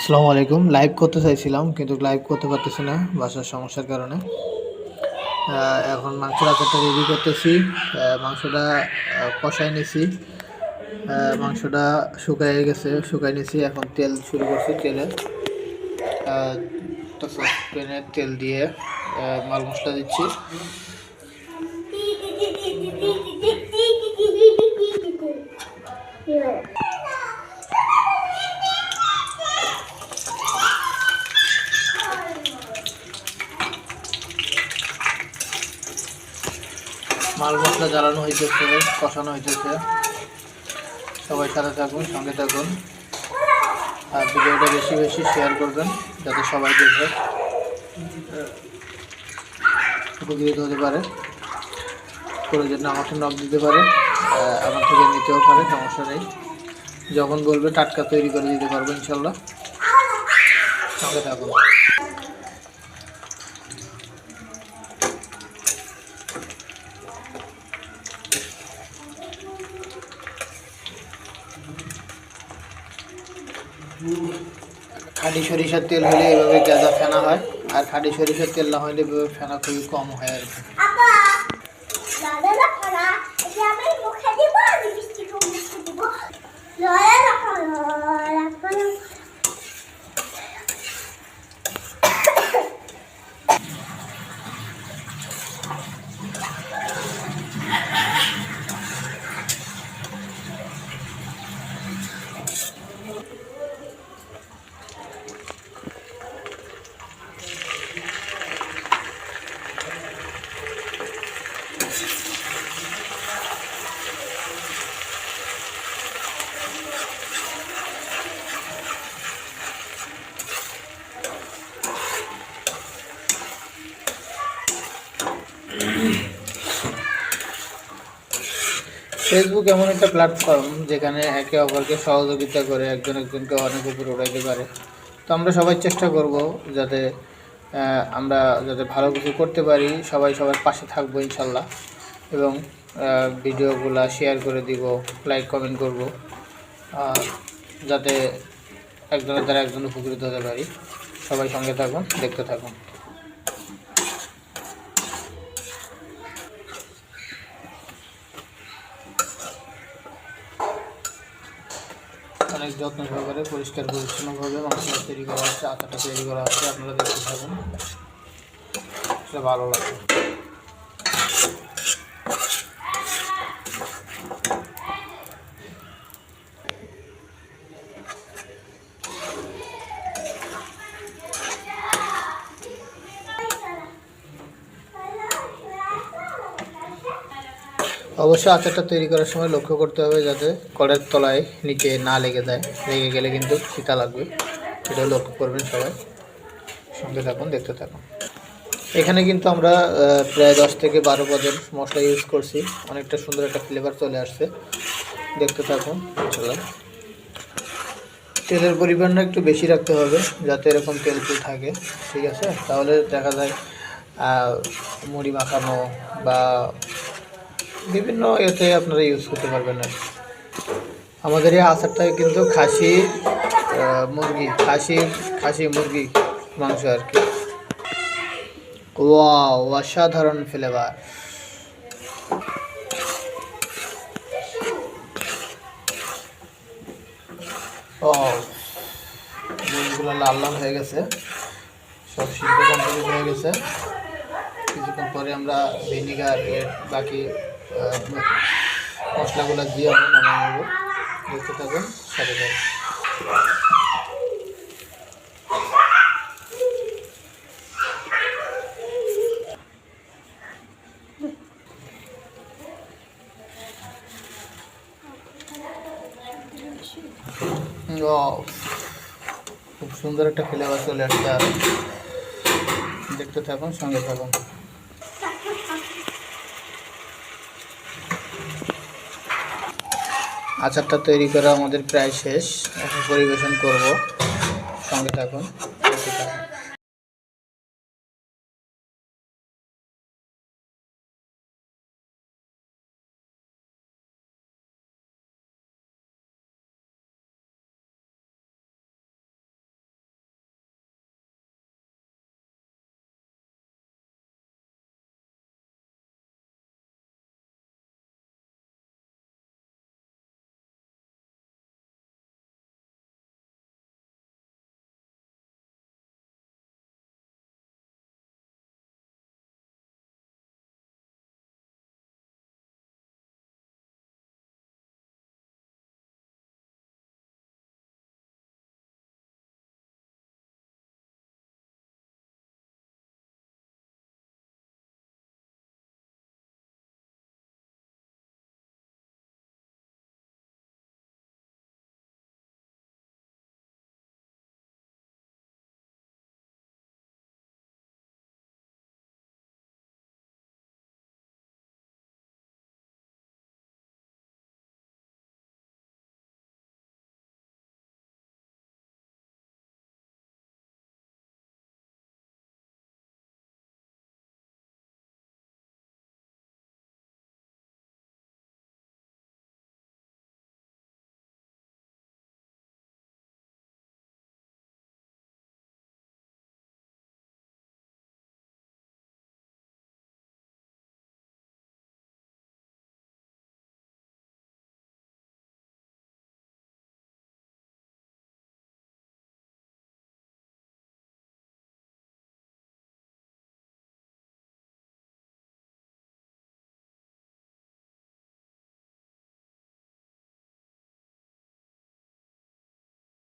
আসসালামু আলাইকুম। লাইভ করতে চাইছিলাম, কিন্তু লাইভ করতে পারতেছি না, বাসার সমস্যার কারণে। এখন মাংসটা আচারটা রেডি করতেছি। মাংসটা কষাই নিছি। মাংসটা শুকাই গেছে শুকাই নিছি। এখন তেল শুরু করছি তেলে। তো প্যানে তেল দিয়ে মাল মশলা দিচ্ছি। মাল মশলা জ্বালানো হইতেছে কষানো হইতেছে সবাই সাথে থাকুন, সঙ্গে থাকুন। আর ভিডিওটা বেশি বেশি শেয়ার করবেন, যাতে সবাই দেখে। উপকৃত হতে পারে। প্রয়োজন আমাকে নক দিতে পারে আমার থেকে নিতেও পারে, সমস্যা নেই। যখন বলবে টাটকা তৈরি করে দিতে পারব, ইনশাল্লাহ। সঙ্গে থাকুন। খাঁটি সরিষার তেল হলে এভাবে গাঁদা ফেনা হয়, আর খাঁটি সরিষার তেল না হলে এভাবে ফেনা খুবই কম হয় আর কি আপা দাদা না খানা এটা আমি মুখে দিব আমি মিষ্টি কম মিষ্টি দিব লয়া না খানা রাখনা ফেসবুক এমন একটা প্ল্যাটফর্ম যেখানে একে অপরকে সহযোগিতা করে একজন একজনকে অনেক উপরে উঠাইতে পারে। তো আমরা সবাই চেষ্টা করব যাতে আমরা যাতে ভালো কিছু করতে পারি, সবাই সবার পাশে থাকব ইনশাল্লাহ। এবং ভিডিওগুলা শেয়ার করে দিব লাইক কমেন্ট করব যাতে একজনের দ্বারা একজন উপকৃত হতে পারি। সবাই সঙ্গে থাকুন, দেখতে থাকুন। অনেক যত্ন সহকারে পরিষ্কার, পরিচ্ছন্নভাবে মাংসটা তৈরি করা হচ্ছে আচারটা তৈরি করা হচ্ছে, আপনারা দেখতে থাকুন। সেটা ভালো লাগে অবশ্যই আচারটা তৈরি করার সময় লক্ষ্য করতে হবে যাতে কড়ের তলায় নিচে না লেগে যায়। লেগে গেলে কিন্তু শীতা লাগবে। সেটাও লক্ষ্য করবেন সবাই। সঙ্গে থাকুন, দেখতে থাকুন। এখানে কিন্তু আমরা প্রায় দশ থেকে বারো পদের মশলা ইউজ করছি। অনেকটা সুন্দর একটা ফ্লেভার চলে আসছে। দেখতে থাকুন ইনশাল্লাহ তেলের পরিমাণটা একটু বেশি রাখতে হবে, যাতে এরকম তেল তেল থাকে। ঠিক আছে? তাহলে দেখা যায় মুড়ি মাখানো বা বিভিন্ন এতে আপনারা ইউজ করতে পারবেন আর। আমাদের এই আচারটা কিন্তু খাসি মুরগি, খাসি খাসি মুরগি মাংস আর কি। ওয়াও, অসাধারণ ফ্লেভার ও মুরগিগুলো লাল লাল হয়ে গেছে। সব সিদ্ধ কমপ্লিট হয়ে গেছে। কিছুক্ষণ পরে আমরা ভিনিগার বাকি মশলাগুলো দিয়ে আমরা নামিয়ে নেব। দেখতে থাকুন, সাথে খুব সুন্দর একটা ফ্লেভার চলে আসছে আর। দেখতে থাকুন, সঙ্গে থাকুন। আচারটা তৈরি করা আমাদের প্রায় শেষ। এখন পরিবেশন করব। সঙ্গে থাকুন।